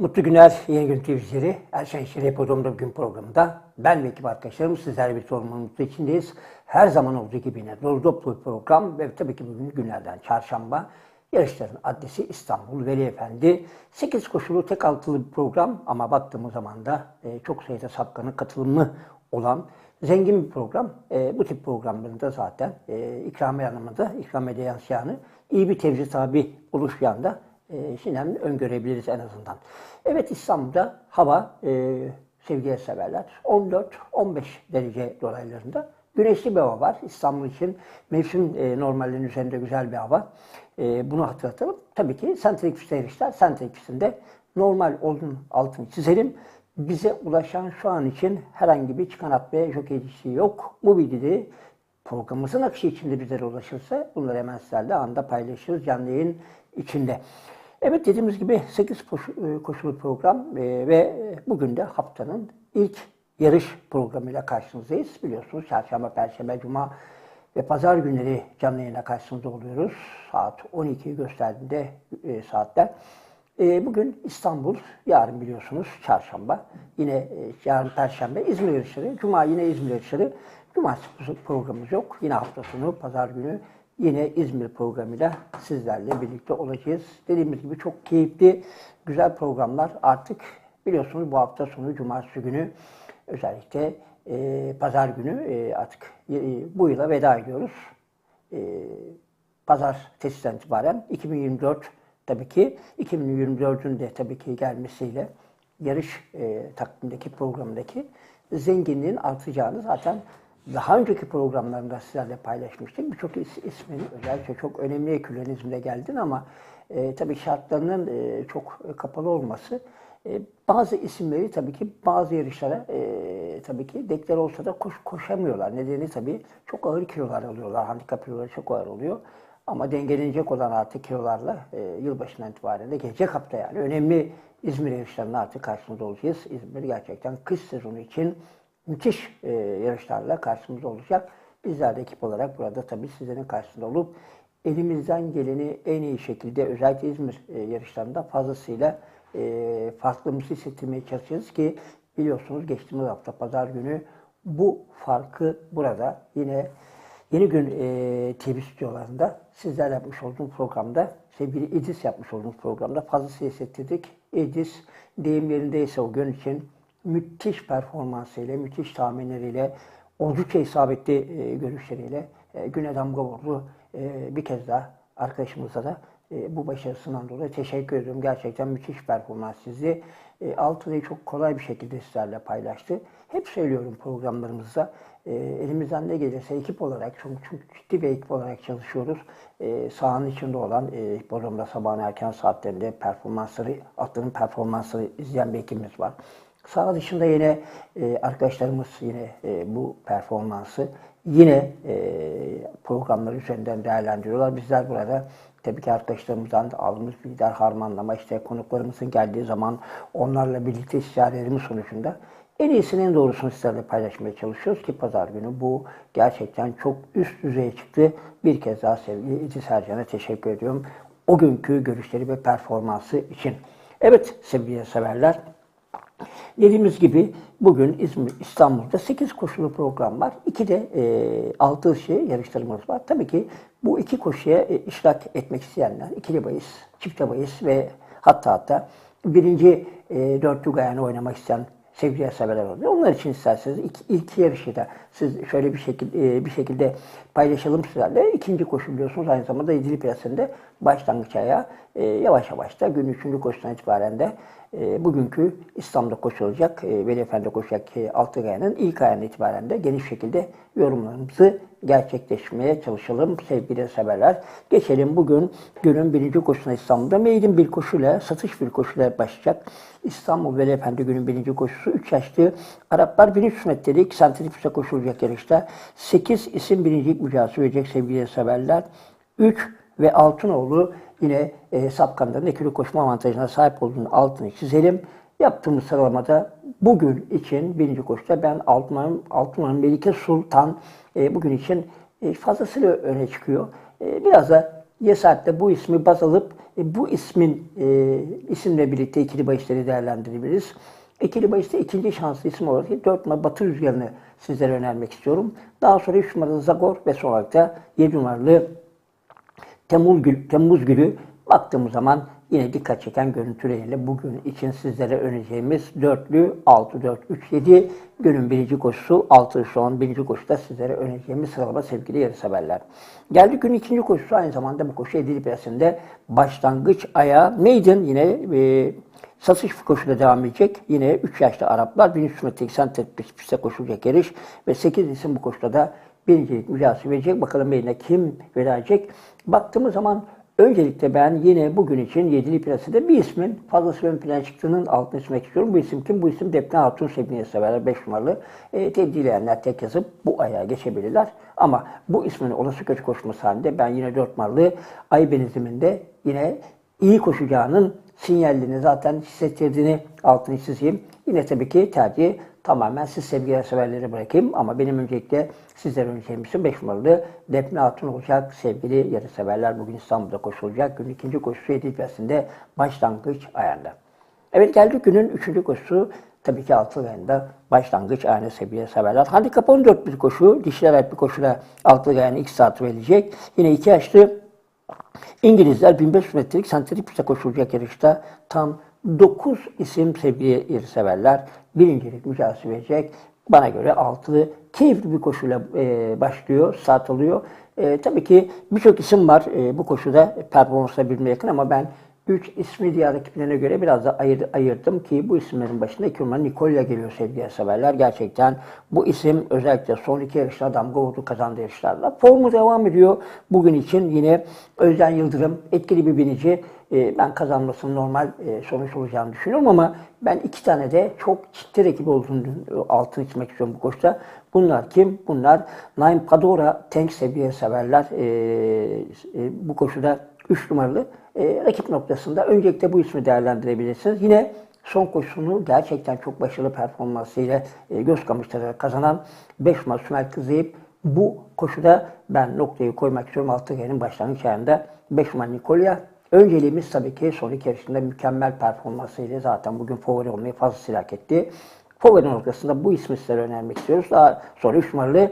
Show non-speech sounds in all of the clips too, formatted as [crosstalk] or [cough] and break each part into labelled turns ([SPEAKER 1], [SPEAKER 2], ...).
[SPEAKER 1] Mutlu günler Yeni Gün TV izleyicileri. Erşen Şeref Podum'da bugün programında ben ve ekip arkadaşlarım sizlerle bir sorumlulukta içindeyiz. Her zaman olduğu gibi yine dolu dolu program ve tabii ki bugün günlerden çarşamba. Yarışların adresi İstanbul Veli Efendi. 8 koşulu tek altılı bir program ama baktığımız zaman da e, çok sayıda sapkanın katılımı olan zengin bir program. E, bu tip programlarında zaten e, ikramiye anlamında, ikramiye yansıyanı iyi bir tevzi tabi oluşuyan da e, şimdiden öngörebiliriz en azından. Evet İstanbul'da hava e, sevgiye severler 14-15 derece dolaylarında. Güneşli bir hava var. İstanbul için mevsim e, normallerinin üzerinde güzel bir hava. E, bunu hatırlatalım. Tabii ki sentrik yarışlar. Sentrik pistinde normal olduğunun altını çizelim. Bize ulaşan şu an için herhangi bir çıkanat ve jokeycisi yok. Bu bilgileri programımızın akışı içinde bizlere ulaşırsa bunları hemen sizlerle anda paylaşırız canlı yayın içinde. Evet dediğimiz gibi 8 koşu, koşulu program e, ve bugün de haftanın ilk yarış programıyla karşınızdayız. Biliyorsunuz çarşamba, perşembe, cuma ve pazar günleri canlı yayına karşınızda oluyoruz. Saat 12'yi gösterdiğinde e, saatler. E, bugün İstanbul, yarın biliyorsunuz çarşamba, yine e, yarın perşembe İzmir yarışları, cuma yine İzmir yarışları. Cumartesi programımız yok. Yine hafta sonu, pazar günü yine İzmir programıyla sizlerle birlikte olacağız. Dediğimiz gibi çok keyifli, güzel programlar artık biliyorsunuz bu hafta sonu, cumartesi günü özellikle e, pazar günü e, artık e, bu yıla veda ediyoruz. E, pazar tesisten itibaren 2024 tabii ki 2024'ün de tabii ki gelmesiyle yarış e, takvimdeki programdaki zenginliğin artacağını zaten daha önceki programlarında sizlerle paylaşmıştık. Birçok is, ismin özellikle çok önemli ekülenizmde geldin ama e, tabii şartlarının e, çok kapalı olması e, bazı isimleri tabii ki bazı yarışlara e, tabii ki deklar olsa da koş, koşamıyorlar. Nedeni tabii çok ağır kilolar alıyorlar. Handikap kiloları çok ağır oluyor. Ama dengelenecek olan artık kilolarla e, yılbaşından itibaren de gelecek hafta yani önemli İzmir yarışlarına artık karşımızda olacağız. İzmir gerçekten kış sezonu için müthiş e, yarışlarla karşımızda olacak. Bizler de ekip olarak burada tabii sizlerin karşısında olup elimizden geleni en iyi şekilde özellikle İzmir e, yarışlarında fazlasıyla e, farklılığımızı hissettirmeye çalışacağız ki biliyorsunuz geçtiğimiz hafta pazar günü bu farkı burada yine Yeni Gün e, TV stüdyolarında sizlerle yapmış olduğum programda sevgili İdris yapmış olduğum programda fazlasıyla hissettirdik. İdris deyim yerindeyse o gün için müthiş performansıyla, müthiş tahminleriyle, oldukça isabetli e, görüşleriyle e, güne damga vurdu. E, bir kez daha arkadaşımıza da e, bu başarısından dolayı teşekkür ediyorum. Gerçekten müthiş performans sizi. E, Altınayı çok kolay bir şekilde sizlerle paylaştı. Hep söylüyorum programlarımızda e, elimizden ne gelirse ekip olarak çok, çok ciddi bir ekip olarak çalışıyoruz. E, sahanın içinde olan e, programda sabahın erken saatlerinde performansları, atların performansları izleyen bir ekibimiz var. Saha dışında yine e, arkadaşlarımız yine e, bu performansı yine e, programları üzerinden değerlendiriyorlar. Bizler burada tabii ki arkadaşlarımızdan aldığımız bilgiler harmanlama, işte konuklarımızın geldiği zaman onlarla birlikte istişarelerimiz sonucunda en iyisinin en doğrusunu sizlerle paylaşmaya çalışıyoruz ki pazar günü bu gerçekten çok üst düzeye çıktı. Bir kez daha sevgili İdris Ercan'a teşekkür ediyorum. O günkü görüşleri ve performansı için. Evet sevgili severler, Dediğimiz gibi bugün İstanbul'da 8 koşulu program var. İki de e, 6 şey yarışlarımız var. Tabii ki bu iki koşuya e, etmek isteyenler, ikili bahis, çifte bahis ve hatta hatta birinci e, dörtlü gayanı oynamak isteyen sevgili severler oluyor. Onlar için isterseniz ilk, ilk yarışı da siz şöyle bir şekilde bir şekilde paylaşalım sizlerle. İkinci koşu biliyorsunuz aynı zamanda İdili piyasasında başlangıç ayağı e, yavaş yavaş da gün üçüncü koşudan itibaren de e, bugünkü İslam'da koşulacak, e, Veli Efendi koşacak e, altı gayanın ilk ayından itibaren de geniş şekilde yorumlarımızı gerçekleşmeye çalışalım sevgili severler. Geçelim bugün günün birinci koşusuna İstanbul'da. Meydin bir koşuyla, satış bir koşuyla başlayacak. İstanbul Veli Efendi günün birinci koşusu 3 yaşlı Araplar 1300 metrelik santrifüse koşulacak yarışta. 8 isim birincilik mücadelesi verecek sevgili severler. 3 ve Altınoğlu yine e, Sapkan'dan ekili koşma avantajına sahip olduğunu altını çizelim. Yaptığımız sıralamada bugün için birinci koşuda ben Altınman'ın Altınman'ın Melike Sultan e, bugün için e, fazlasıyla öne çıkıyor. E, biraz da Yesaat'te bu ismi baz alıp e, bu ismin e, isimle birlikte ikili bahisleri değerlendirebiliriz. İkili bahiste ikinci şanslı isim olarak 4 numara Batı Rüzgarı'nı sizlere önermek istiyorum. Daha sonra 3 numaralı Zagor ve son olarak da 7 numaralı Temmuz Gülü, Temmuz Gülü baktığımız zaman yine dikkat çeken görüntüleriyle bugün için sizlere önereceğimiz dörtlü 6-4-3-7 günün birinci koşusu 6 şu an birinci koşuda sizlere önereceğimiz sıralama sevgili yarışseverler. Geldik günün ikinci koşusu aynı zamanda bu koşu Edili Piyası'nda başlangıç ayağı maiden yine e, satış koşuda devam edecek. Yine 3 yaşlı Araplar 1300 metrelik sentetik piste koşulacak yarış ve 8 isim bu koşuda da birincilik mücadelesi verecek. Bakalım eline kim verecek. Baktığımız zaman öncelikle ben yine bugün için yedili piyasada bir ismin fazlası ön plana çıktığının altını çizmek istiyorum. Bu isim kim? Bu isim Defne Hatun Sebniye severler 5 numaralı. E, teddileyenler tek yazıp bu ayağa geçebilirler. Ama bu ismin olası kötü koşması halinde ben yine 4 numaralı Ay Benizim'inde yine iyi koşacağının sinyallerini zaten hissettirdiğini altını çizeyim. Yine tabii ki tercih tamamen siz sevgili severlere bırakayım ama benim öncelikle sizlere önereceğim isim 5 numaralı Defne Hatun olacak sevgili yarı severler. Bugün İstanbul'da koşulacak. Günün ikinci koşusu Edilpesi'nde başlangıç ayağında. Evet geldik günün üçüncü koşusu. Tabii ki altı ayında başlangıç ayağını sevgili severler. Handikap 14 bir koşu. Dişiler bir koşuyla altı ayağını 2 saat verecek. Yine iki yaşlı İngilizler 1500 metrelik sentetik piste koşulacak yarışta tam 9 isim sevgili severler birincilik mücadelesi verecek. Bana göre altılı keyifli bir koşuyla e, başlıyor, saat alıyor. E, tabii ki birçok isim var e, bu koşuda performansa birbirine yakın ama ben 3 ismi diğer rakiplerine göre biraz da ayır, ayırdım ki bu isimlerin başında iki numara Nikolya geliyor sevgili severler. Gerçekten bu isim özellikle son iki yarışta damga vurdu kazandığı yarışlarla. Formu devam ediyor. Bugün için yine Özden Yıldırım etkili bir binici. Ee, ben kazanmasının normal e, sonuç olacağını düşünüyorum ama ben iki tane de çok ciddi rakip olduğunu altını çizmek istiyorum bu koşuda. Bunlar kim? Bunlar Naim Padora tank seviye severler. Ee, e, bu koşuda 3 numaralı e, rakip noktasında öncelikle bu ismi değerlendirebilirsiniz. Yine son koşusunu gerçekten çok başarılı performansıyla e, göz kamaştırarak kazanan 5 numaralı Sümer Kızıyıp bu koşuda ben noktayı koymak istiyorum. Altı G'nin başlangıç ayında 5 numaralı Nikolya. Önceliğimiz tabii ki son iki yarışında mükemmel performansıyla zaten bugün favori olmayı fazlasıyla hak etti. Favori noktasında bu ismi sizlere önermek istiyoruz. Daha sonra 3 numaralı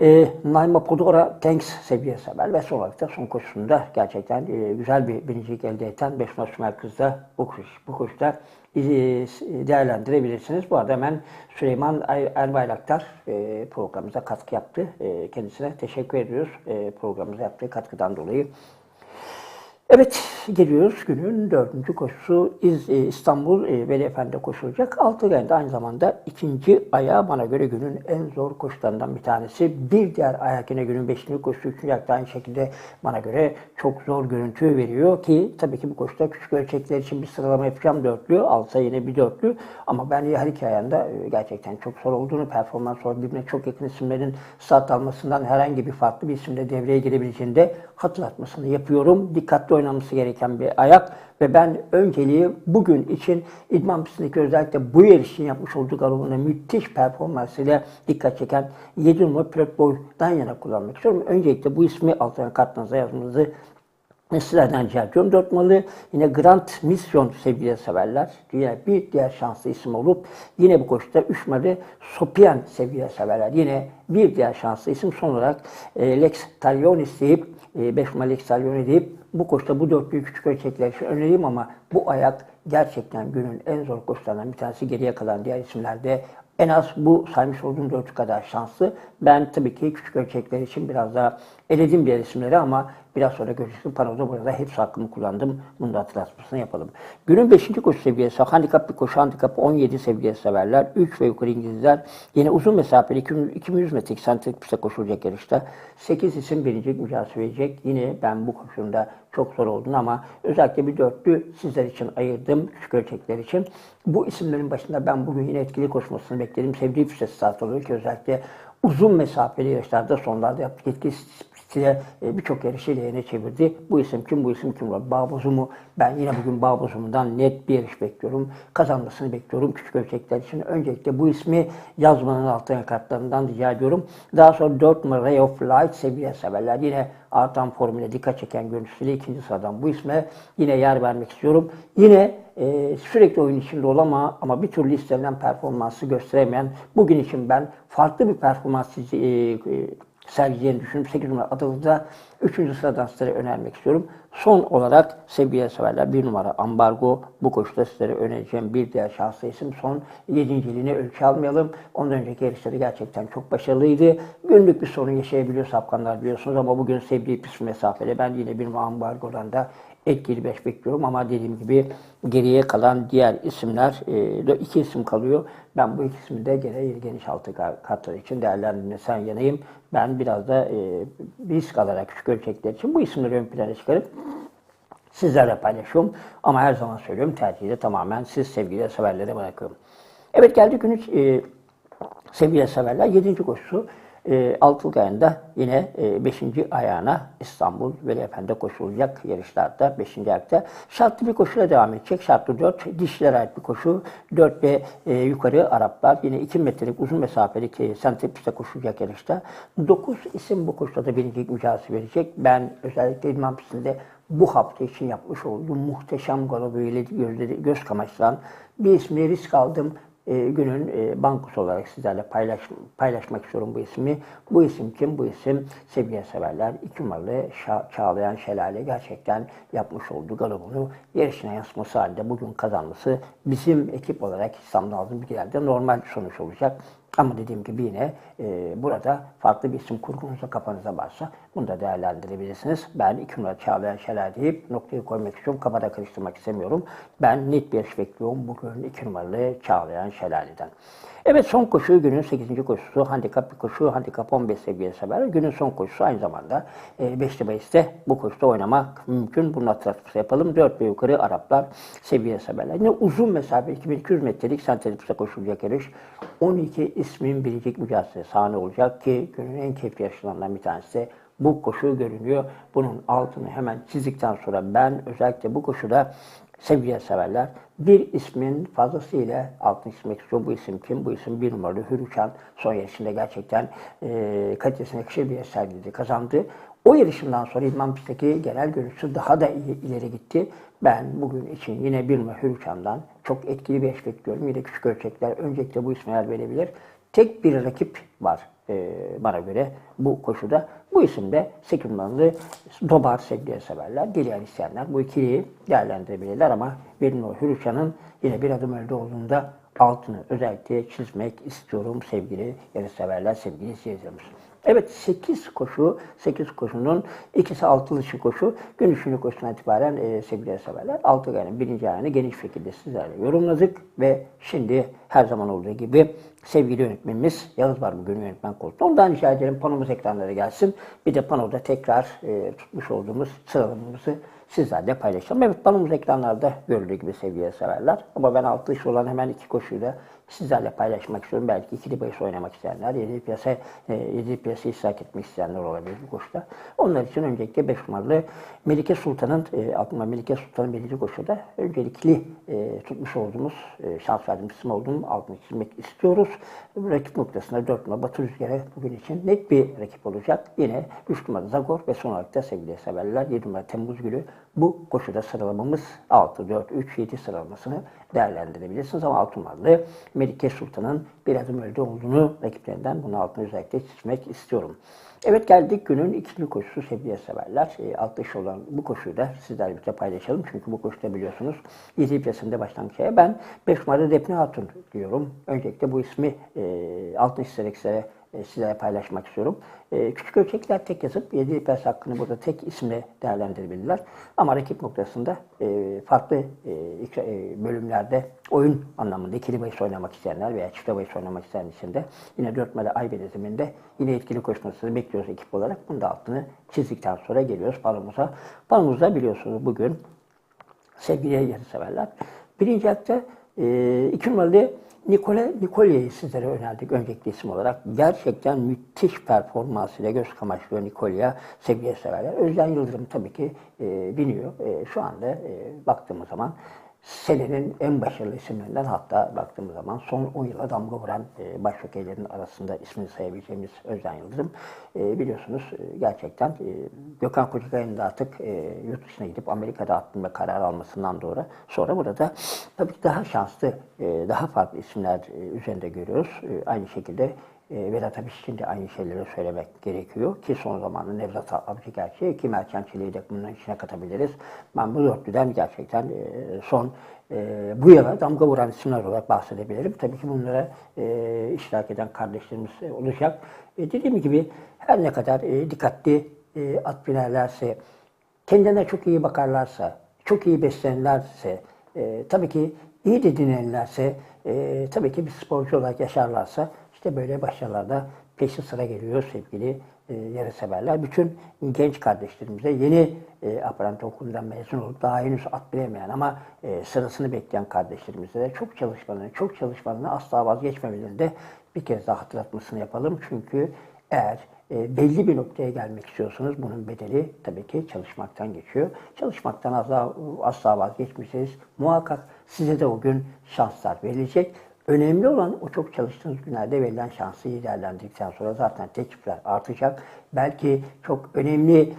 [SPEAKER 1] e, Naima Podora Tanks seviye sever ve son olarak da son koşusunda gerçekten e, güzel bir birincilik elde eden 5 maç merkezde bu, koşu, bu koşuda e, değerlendirebilirsiniz. Bu arada hemen Süleyman Erbayraktar e, programımıza katkı yaptı. E, kendisine teşekkür ediyoruz e, programımıza yaptığı katkıdan dolayı. Evet, geliyoruz günün dördüncü koşusu e, İstanbul e, Veli Efendi koşulacak. Altı günde aynı zamanda ikinci ayağı bana göre günün en zor koşularından bir tanesi. Bir diğer ayak yine günün beşinci koşusu, üçüncü ayakta aynı şekilde bana göre çok zor görüntü veriyor ki tabii ki bu koşuda küçük ölçekler için bir sıralama yapacağım dörtlü, alsa yine bir dörtlü ama ben her iki ayağında e, gerçekten çok zor olduğunu, performans zor birbirine çok yakın isimlerin saat almasından herhangi bir farklı bir isimde devreye girebileceğini de hatırlatmasını yapıyorum. Dikkatli oynanması gereken bir ayak ve ben önceliği bugün için idman pistindeki özellikle bu yarış için yapmış olduğu galonuna müthiş performansıyla dikkat çeken 7 numara pilot boydan yana kullanmak istiyorum. Öncelikle bu ismi altına kartınıza yazmanızı Sizlerden rica ediyorum. Dört malı yine Grand Mission sevgili severler. Yine bir diğer şanslı isim olup yine bu koşuda üç malı Sopian sevgili severler. Yine bir diğer şanslı isim son olarak e, Lex Talionis deyip 5 e, Lex Talionis deyip bu koşuda bu dörtlüyü küçük ölçekler için önereyim ama bu ayak gerçekten günün en zor koşularından bir tanesi geriye kalan diğer isimlerde en az bu saymış olduğum dört kadar şanslı. Ben tabii ki küçük ölçekler için biraz daha eledim diğer isimleri ama Biraz sonra görüşürüz. Panoda burada hepsi hakkımı kullandım. Bunu da hatırlatmasını yapalım. Günün 5. koşu seviyesi handikap bir koşu handikap 17 seviyesi severler. 3 ve yukarı İngilizler. Yine uzun mesafeli 2100 metrelik sentrik piste koşulacak yarışta. 8 isim birinci mücadele verecek. Yine ben bu koşunda çok zor olduğunu ama özellikle bir dörtlü sizler için ayırdım. Küçük ölçekler için. Bu isimlerin başında ben bugün yine etkili koşmasını bekledim. Sevdiği piste start oluyor ki özellikle uzun mesafeli yarışlarda sonlarda yaptık etkili size e, birçok yarışı lehine çevirdi. Bu isim kim, bu isim kim var? Bağbozum'u ben yine bugün Bağbozum'dan net bir yarış bekliyorum. Kazanmasını bekliyorum küçük ölçekler için. Öncelikle bu ismi yazmanın altına kartlarından rica ediyorum. Daha sonra 4 numara Ray of Light seviye severler. Yine artan formüle dikkat çeken görüntüsüyle ikinci sıradan bu isme yine yer vermek istiyorum. Yine e, sürekli oyun içinde olama ama bir türlü istenilen performansı gösteremeyen bugün için ben farklı bir performans e, e, sergileyeceğini düşünüyorum. 8 numara adımızda 3. sıradan sizlere önermek istiyorum. Son olarak sevgili severler 1 numara ambargo. Bu koşuda sizlere önereceğim bir diğer şanslı isim. Son 7. yılını ölçü almayalım. Ondan önceki yarışları gerçekten çok başarılıydı. Günlük bir sorun yaşayabiliyor sapkanlar biliyorsunuz ama bugün sevdiği pis mesafede ben yine 1 numara ambargodan da etkili 5 bekliyorum ama dediğim gibi geriye kalan diğer isimler, e, iki isim kalıyor. Ben bu ikisini de gene geniş altı kartlar için değerlendirmesen yanayım. Ben biraz da e, risk alarak küçük ölçekler için bu isimleri ön plana çıkarıp sizlerle paylaşıyorum. Ama her zaman söylüyorum tercihi de tamamen siz sevgili severlere bırakıyorum. Evet geldik günün e, sevgili severler 7. koşusu e, Altılık ayında yine 5. E, ayağına İstanbul Veli Efendi koşulacak yarışlarda 5. ayakta. Şartlı bir koşuyla devam edecek. Şartlı 4 dişlere ait bir koşu. 4 ve e, yukarı Araplar yine 2 metrelik uzun mesafelik e, sentripiste koşulacak yarışta. 9 isim bu koşuda da birinci mücadelesi verecek. Ben özellikle İdman pistinde bu hafta için yapmış olduğum muhteşem galo böyle gözleri, göz kamaştıran bir ismi risk aldım e, günün e, bankosu olarak sizlerle paylaş, paylaşmak istiyorum bu ismi. Bu isim kim? Bu isim sevgili severler. İki numaralı Şa Çağlayan Şelale gerçekten yapmış olduğu galobunu yarışına yansıması halinde bugün kazanması bizim ekip olarak İslam'da aldığım bilgilerde normal sonuç olacak. Ama dediğim gibi yine e, burada farklı bir isim kurgunuzda kafanıza varsa bunu da değerlendirebilirsiniz. Ben iki numara Çağlayan Şelal deyip noktayı koymak istiyorum. Kafada karıştırmak istemiyorum. Ben net bir iş bekliyorum bugün iki numaralı Çağlayan Şelale'den. Evet son koşu günün 8. koşusu. Handikap bir koşu. Handikap 15 seviyesi sever. Günün son koşusu aynı zamanda e, 5 Mayıs'ta bu koşuda oynamak mümkün. Bunun hatırlatısı yapalım. 4 ve yukarı Araplar seviye severler. Yine uzun mesafe 2200 metrelik sentetik koşulacak yarış. 12 ismin biricik mücadelesi sahne olacak ki günün en keyifli yarışlarından bir tanesi bu koşu görünüyor. Bunun altını hemen çizdikten sonra ben özellikle bu koşuda sevgiye severler. Bir ismin fazlasıyla altını çizmek istiyor. Bu isim kim? Bu isim bir numaralı Hürüçan. Son yarışında gerçekten e, kalitesine yakışır bir sergiledi, kazandı. O yarışından sonra İdman pistteki genel görüntüsü daha da ileri gitti. Ben bugün için yine bir numara Hürüçan'dan çok etkili bir eş bekliyorum. Yine küçük ölçekler öncelikle bu ismi yer verebilir. Tek bir rakip var e, bana göre bu koşuda. Bu isim de 8 numaralı Dobar sevgili severler. Dileyen isteyenler bu ikiliyi değerlendirebilirler ama benim o Hürüşan'ın yine bir adım önde olduğunda altını özellikle çizmek istiyorum sevgili yarış severler, sevgili seyircilerimiz. Evet 8 koşu, 8 koşunun ikisi altılı koşu. Gün üçüncü koşusundan itibaren e, sevgili severler. Altı yani birinci ayağını geniş şekilde sizlerle yorumladık ve şimdi her zaman olduğu gibi sevgili yönetmenimiz Yağız var bugün yönetmen koltuğunda. Ondan rica edelim panomuz ekranlara gelsin. Bir de panoda tekrar e, tutmuş olduğumuz sıralamamızı sizlerle paylaşalım. Evet panomuz ekranlarda görüldüğü gibi sevgili severler. Ama ben altı iş olan hemen iki koşuyla sizlerle paylaşmak istiyorum. Belki ikili bahis oynamak isteyenler, yedi piyasa, e, yedi piyasa ishak etmek isteyenler olabilir bu koşuda. Onlar için öncelikle 5 numaralı Melike Sultan'ın, e, aklıma Melike Sultan'ın belirli koşuda öncelikli e, tutmuş olduğumuz, e, şans verdiğim isim olduğum altını çizmek istiyoruz. Rakip noktasında 4 numara Batı Rüzgar'a bugün için net bir rakip olacak. Yine 3 numara Zagor ve son olarak da sevgili severler 7 numara Temmuz Gülü bu koşuda sıralamamız 6, 4, 3, 7 sıralamasını değerlendirebilirsiniz. Ama 6 numaralı Melike Sultan'ın bir adım önde olduğunu rakiplerinden bunu altına özellikle çizmek istiyorum. Evet geldik günün ikinci koşusu sevgili severler. E, altta iş olan bu koşuyu da sizlerle birlikte paylaşalım. Çünkü bu koşuda biliyorsunuz 7 piyasında başlangıç Ben 5 numaralı Defne Hatun diyorum. Öncelikle bu ismi e, altın çizerek size e, sizlerle paylaşmak istiyorum. E, küçük ölçekler tek yazıp 7 pers hakkını burada tek isimle değerlendirebilirler. Ama rakip noktasında e, farklı bölümlerde oyun anlamında ikili bahis oynamak isteyenler veya çift bahis oynamak isteyen için de yine 4 mele ay belirtiminde yine etkili koşmasını bekliyoruz ekip olarak. Bunun da altını çizdikten sonra geliyoruz panomuza. Panomuzda biliyorsunuz bugün sevgili yarı severler. Birinci akta E, numaralı Nikole Nikolya'yı sizlere önerdik öncelikli isim olarak. Gerçekten müthiş performansıyla göz kamaştırıyor Nikolya sevgili severler. Özden Yıldırım tabii ki e, biniyor. E, şu anda e, baktığımız zaman senenin en başarılı isimlerinden hatta baktığımız zaman son 10 yıla damga vuran e, başrokeylerin arasında ismini sayabileceğimiz Özden Yıldırım. E, biliyorsunuz e, gerçekten e, Gökhan Kocakay'ın da artık e, yurt dışına gidip Amerika'da attım ve karar almasından doğru sonra burada tabii daha şanslı, daha farklı isimler üzerinde görüyoruz. Aynı şekilde e, Vedat Abiş için de aynı şeyleri söylemek gerekiyor ki son zamanında Nevzat Avcı gerçeği ki Mercan Çelik'i de bunun içine katabiliriz. Ben bu dörtlüden gerçekten e, son e, bu yıla damga vuran isimler olarak bahsedebilirim. Tabii ki bunlara e, iştirak eden kardeşlerimiz e, olacak. Dediğim gibi her ne kadar dikkatli e, at binerlerse, kendilerine çok iyi bakarlarsa, çok iyi beslenirlerse, tabii ki iyi de dinlenirlerse, tabii ki bir sporcu olarak yaşarlarsa işte böyle başarılarda peşi sıra geliyor sevgili e, yarışseverler. Bütün genç kardeşlerimize yeni e, aparat okulundan mezun olup daha henüz at bilemeyen ama e, sırasını bekleyen kardeşlerimize de çok çalışmalarını, çok çalışmalarını asla vazgeçmemelerini de bir kez daha hatırlatmasını yapalım. Çünkü eğer e, belli bir noktaya gelmek istiyorsanız bunun bedeli tabii ki çalışmaktan geçiyor. Çalışmaktan asla, asla vazgeçmişseniz muhakkak size de o gün şanslar verilecek. Önemli olan o çok çalıştığınız günlerde verilen şansı değerlendirdikten sonra zaten teklifler artacak. Belki çok önemli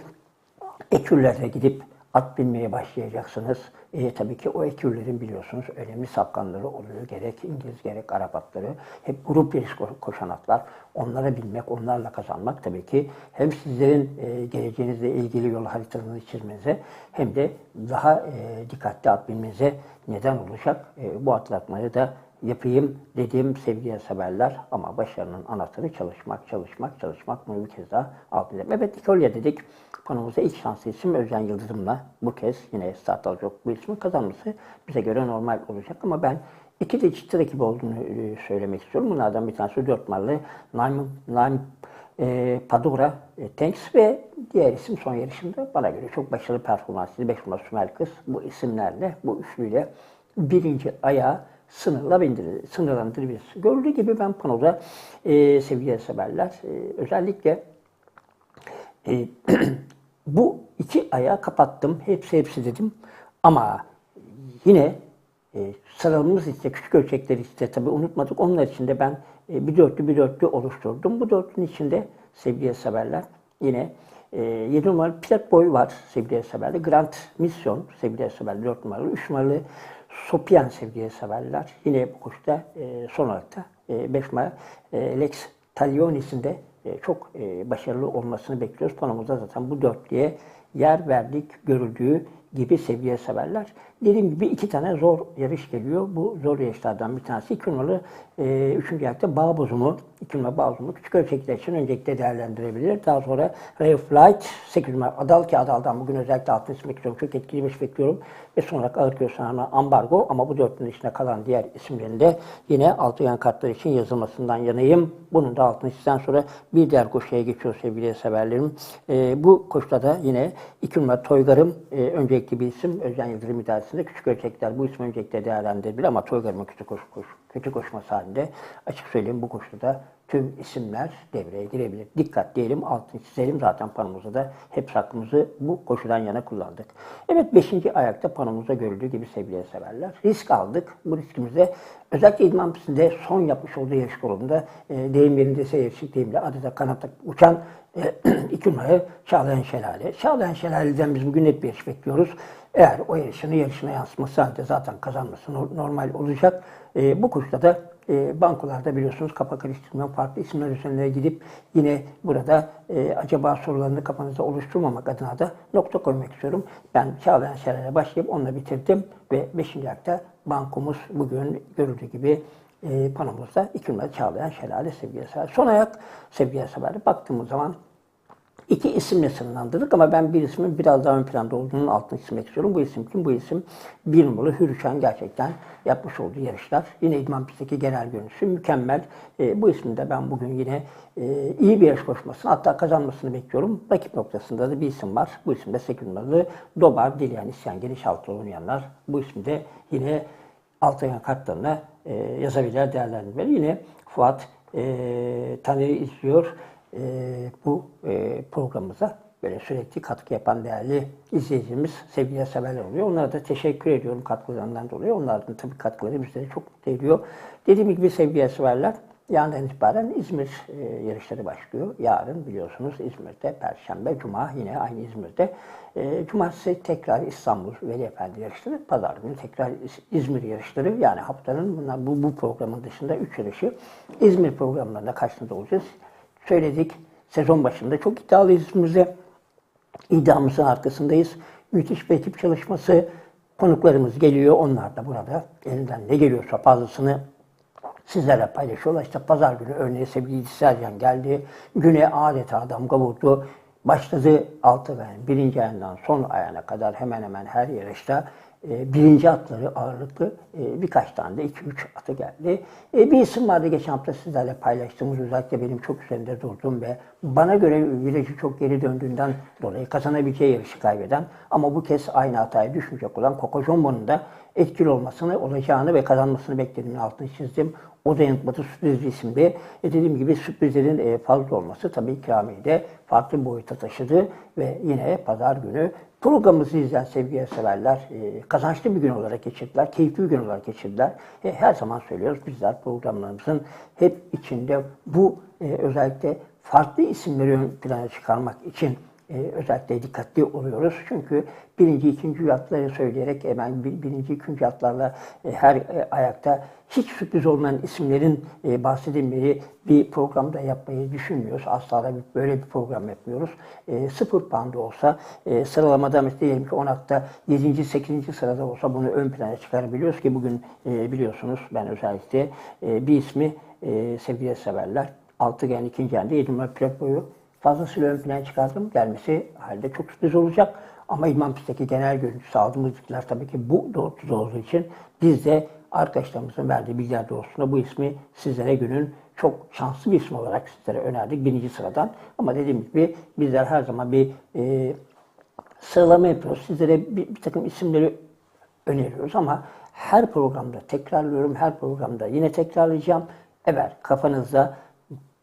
[SPEAKER 1] ekürlere gidip at binmeye başlayacaksınız. E, tabii ki o ekürlerin biliyorsunuz önemli sapkanları oluyor. Gerek İngiliz gerek Arap atları. Hep grup yarış koşan atlar. Onlara binmek, onlarla kazanmak tabii ki hem sizlerin e, geleceğinizle ilgili yol haritalarını çizmenize hem de daha e, dikkatli at binmenize neden olacak. E, bu hatırlatmayı da yapayım dediğim sevgili severler ama başarının anahtarı çalışmak, çalışmak, çalışmak. Bunu bir kez daha alt edelim. Evet Nikolya dedik. Konumuzda ilk şanslı isim Özcan Yıldırım'la bu kez yine start alacak bu ismin kazanması bize göre normal olacak ama ben iki de çıtır ekibi olduğunu e, söylemek istiyorum. Bunlardan bir tanesi 4 numaralı Naim, Naim e, Padura e, Tanks ve diğer isim son yarışında bana göre çok başarılı performanslı 5 numaralı Sümer Kız bu isimlerle, bu üçlüyle birinci ayağı sınırlandırılabilir. sınırlandırılabilir. Gördüğü gibi ben panoda e, sevgili severler e, özellikle e, [clears throat] bu iki ayağı kapattım. Hepsi hepsi dedim. Ama yine e, sıralamamız işte küçük ölçekleri işte tabi unutmadık. Onlar için de ben e, bir dörtlü bir dörtlü oluşturdum. Bu dörtlünün içinde sevgili severler yine e, 7 numaralı Piat Boy var sevgili severler. Grand Mission sevgili severler 4 numaralı. 3 numaralı Sopian sevgili severler. Yine bu koşuda e, son olarak da 5 e, e, Lex Taglionis'in de e, çok e, başarılı olmasını bekliyoruz. Panomuzda zaten bu dörtlüye yer verdik, görüldüğü gibi seviye severler. Dediğim gibi iki tane zor yarış geliyor. Bu zor yarışlardan bir tanesi. İki numaralı, e, üçüncü ayakta bağ bozumu. İki numaralı bağ bozumu küçük ölçekler için öncelikle değerlendirebilir. Daha sonra Ray of Light, 8 numara Adal ki Adal'dan bugün özellikle altını çizmek istiyorum. Çok etkili bir bekliyorum. Ve son olarak ağır gösteren ambargo ama bu dörtlünün içinde kalan diğer isimlerin de yine altı yan kartlar için yazılmasından yanayım. Bunun da altını çizden sonra bir diğer koşuya geçiyor sevgili severlerim. E, bu koşuda da yine iki numara Toygar'ım e, öncelikli bir isim. Özcan Yıldırım idaresinde küçük ölçekler bu ismi öncelikle değerlendirilebilir ama Toygar'ımın küçük koşu, koşu, kötü koşması halinde açık söyleyeyim bu koşuda tüm isimler devreye girebilir. Dikkat diyelim, altını çizelim. Zaten panomuzda da hep hakkımızı bu koşudan yana kullandık. Evet, beşinci ayakta panomuzda görüldüğü gibi sevgili severler. Risk aldık. Bu riskimizde özellikle İdman pistinde son yapmış olduğu yarış grubunda e, deyim yerinde seyirci deyimle adeta kanatta uçan e, [clears throat] iki numara Çağlayan Şelale. Çağlayan Şelale'den biz bugün net bir yarış bekliyoruz. Eğer o yarışını yarışına yansıması halinde zaten kazanması normal olacak. E, bu koşuda da e, bankolarda biliyorsunuz kapak karıştırmayan farklı isimler üzerine gidip yine burada e, acaba sorularını kafanızda oluşturmamak adına da nokta koymak istiyorum. Ben Çağlayan Şelale başlayıp onunla bitirdim ve 5. ayakta bankomuz bugün görüldüğü gibi e, panomuzda iki numara Çağlayan Şelale sevgili sever. Son ayak sevgili sever. Baktığımız zaman İki isimle sınırlandırdık ama ben bir ismin biraz daha ön planda olduğunun altını çizmek istiyorum. Bu isim kim? Bu isim bir numaralı Hürüşen gerçekten yapmış olduğu yarışlar. Yine İdman pistteki genel görünüşü mükemmel. E, bu ismin de ben bugün yine e, iyi bir yarış koşmasını hatta kazanmasını bekliyorum. Rakip noktasında da bir isim var. Bu isim de 8 numaralı Dobar Dilyan İsyan Geniş Altı oynayanlar. Bu isim de yine Altıgen kartlarına e, yazabilirler, değerlendirmeleri. Yine Fuat e, Taner'i izliyor. E, bu e, programımıza böyle sürekli katkı yapan değerli izleyicimiz, sevgili severler oluyor. Onlara da teşekkür ediyorum katkılarından dolayı. Onların tabii katkıları bizleri çok mutlu ediyor. Dediğim gibi sevgili severler, yarından itibaren İzmir e, yarışları başlıyor. Yarın biliyorsunuz İzmir'de, Perşembe, Cuma yine aynı İzmir'de. E, Cumartesi tekrar İstanbul Veli Efendi yarışları, Pazar günü tekrar İz- İzmir yarışları. Yani haftanın bunlar, bu, bu programın dışında 3 yarışı İzmir programlarında karşınızda olacağız. Söyledik, sezon başında çok iddialıyız İzmir'de iddiamızın arkasındayız. Müthiş bir ekip çalışması. Konuklarımız geliyor. Onlar da burada elinden ne geliyorsa fazlasını sizlerle paylaşıyorlar. İşte pazar günü örneğin sevgili Sercan geldi. Güne adeta damga vurdu. Başladı altı ayın birinci ayından son ayağına kadar hemen hemen her yarışta e, birinci atları ağırlıklı e, birkaç tane de iki üç atı geldi. E, bir isim vardı geçen hafta sizlerle paylaştığımız özellikle benim çok üzerinde durduğum ve bana göre virajı çok geri döndüğünden dolayı kazanabileceği yarışı kaybeden ama bu kez aynı hataya düşmeyecek olan Coco Jumbo'nun da etkili olmasını, olacağını ve kazanmasını beklediğimin altını çizdim. O da yanıtmadı sürpriz isimdi. E dediğim gibi sürprizlerin e, fazla olması tabii ikramiyi de farklı boyuta taşıdı ve yine pazar günü programımızı izleyen sevgili severler e, kazançlı bir gün olarak geçirdiler, keyifli bir gün olarak geçirdiler. E, her zaman söylüyoruz bizler programlarımızın hep içinde bu e, özellikle farklı isimleri ön plana çıkarmak için e, özellikle dikkatli oluyoruz. Çünkü birinci, ikinci atları söyleyerek hemen bir, birinci, ikinci atlarla e, her e, ayakta hiç sürpriz olmayan isimlerin e, bahsedilmeyi bir programda yapmayı düşünmüyoruz. Asla da böyle bir program yapmıyoruz. E, sıfır puanda olsa e, sıralamada mesela diyelim ki 10 atta 7. 8. sırada olsa bunu ön plana çıkarabiliyoruz ki bugün e, biliyorsunuz ben özellikle e, bir ismi e, sevgili severler. Altıgen ikinci yerde 7 numara pilot boyu fazlasıyla ön plana çıkardım. Gelmesi halde çok sürpriz olacak. Ama İmam Pist'teki genel görüntüsü aldığımız bilgiler tabii ki bu doğrultuda olduğu için biz de arkadaşlarımızın verdiği bilgiler doğrultusunda bu ismi sizlere günün çok şanslı bir isim olarak sizlere önerdik birinci sıradan. Ama dediğim gibi bizler her zaman bir e, sıralama yapıyoruz. Sizlere bir, bir takım isimleri öneriyoruz ama her programda tekrarlıyorum, her programda yine tekrarlayacağım. Evet, kafanızda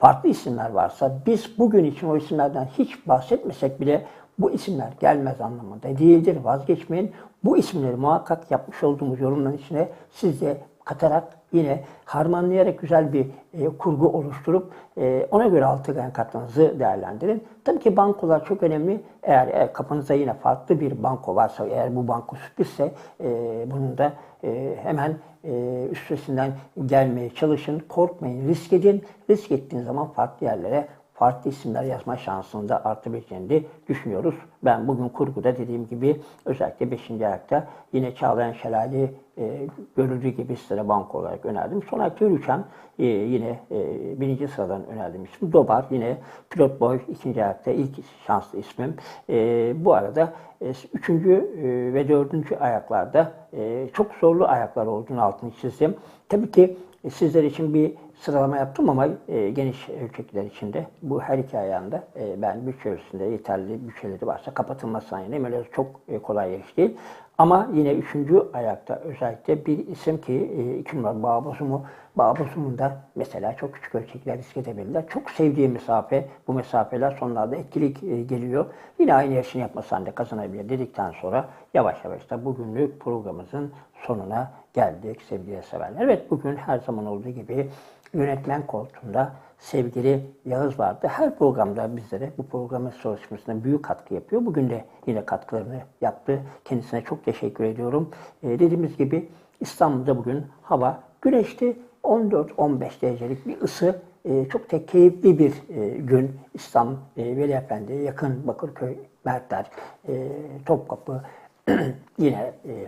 [SPEAKER 1] farklı isimler varsa biz bugün için o isimlerden hiç bahsetmesek bile bu isimler gelmez anlamında değildir. Vazgeçmeyin. Bu isimleri muhakkak yapmış olduğumuz yorumların içine siz de katarak yine harmanlayarak güzel bir e, kurgu oluşturup e, ona göre altıgen kartlarınızı değerlendirin. Tabii ki bankolar çok önemli. Eğer, eğer kafanızda yine farklı bir banko varsa, eğer bu banko sürprizse e, bunun da e, hemen e, üstesinden gelmeye çalışın. Korkmayın, risk edin. Risk ettiğiniz zaman farklı yerlere farklı isimler yazma şansını da artabileceğini de düşünüyoruz. Ben bugün kurguda dediğim gibi özellikle 5. ayakta yine Çağlayan Şelali e, görüldüğü gibi sizlere banko olarak önerdim. Son ayakta Yürüken e, yine e, birinci sıradan önerdiğim isim. Dobar yine pilot boy ikinci ayakta ilk şanslı ismim. E, bu arada e, üçüncü e, ve dördüncü ayaklarda e, çok zorlu ayaklar olduğunu altını çizdim. Tabii ki sizler için bir sıralama yaptım ama e, geniş ölçekler içinde bu her iki ayağında e, ben bütçe ölçüsünde yeterli bütçeleri varsa kapatılmaz yani çok e, kolay yarış değil. Ama yine üçüncü ayakta özellikle bir isim ki e, iki numara Bağbozum'u Bağbozum'un da mesela çok küçük ölçekler risk edebilirler. Çok sevdiği mesafe bu mesafeler sonlarda etkilik e, geliyor. Yine aynı yarışını yapması halinde kazanabilir dedikten sonra yavaş yavaş da bugünlük programımızın sonuna geldik sevgili severler. Evet bugün her zaman olduğu gibi yönetmen koltuğunda sevgili Yağız vardı. Her programda bizlere bu programın çalışmasına büyük katkı yapıyor. Bugün de yine katkılarını yaptı. Kendisine çok teşekkür ediyorum. Ee, dediğimiz gibi İstanbul'da bugün hava güneşli 14-15 derecelik bir ısı. Ee, çok da keyifli bir e, gün. İstanbul, e, Veli Efendi, yakın Bakırköy, Mertler, e, Topkapı, [clears throat] yine e,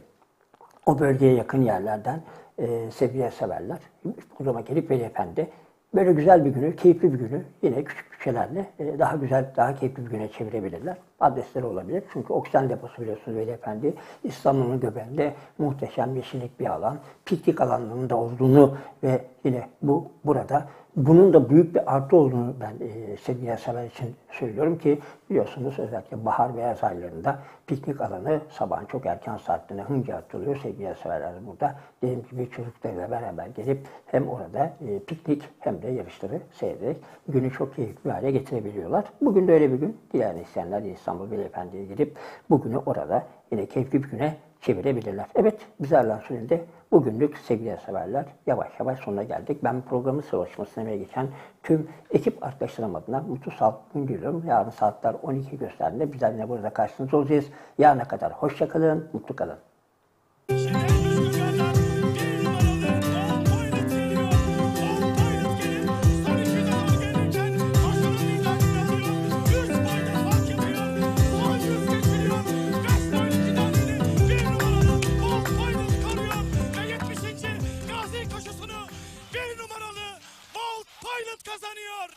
[SPEAKER 1] o bölgeye yakın yerlerden e, sevgiye severler. O zaman gelip Veli Efendi böyle güzel bir günü, keyifli bir günü yine küçük bütçelerle e, daha güzel, daha keyifli bir güne çevirebilirler. adresleri olabilir. Çünkü oksijen deposu biliyorsunuz Veli Efendi. İstanbul'un göbeğinde muhteşem yeşillik bir alan. Piknik alanlarının da olduğunu ve yine bu burada bunun da büyük bir artı olduğunu ben e, sevgili yasalar için söylüyorum ki biliyorsunuz özellikle bahar ve yaz aylarında piknik alanı sabahın çok erken saatlerinde hınca atılıyor sevgili yasalar burada. Dediğim gibi çocuklarıyla beraber gelip hem orada e, piknik hem de yarışları seyrederek günü çok keyifli hale getirebiliyorlar. Bugün de öyle bir gün. Diğer isteyenler İstanbul Beyefendi'ye gidip bugünü orada yine keyifli bir güne çevirebilirler. Evet, biz Erlan Sürel'de bugünlük sevgili severler yavaş yavaş sonuna geldik. Ben programın savaşmasına emeği geçen tüm ekip arkadaşlarım adına mutlu sağlıklı gün diliyorum. Yarın saatler 12 gösterdiğinde bizler yine burada karşınızda olacağız. Yarına kadar hoşça kalın, mutlu kalın. kazanıyor.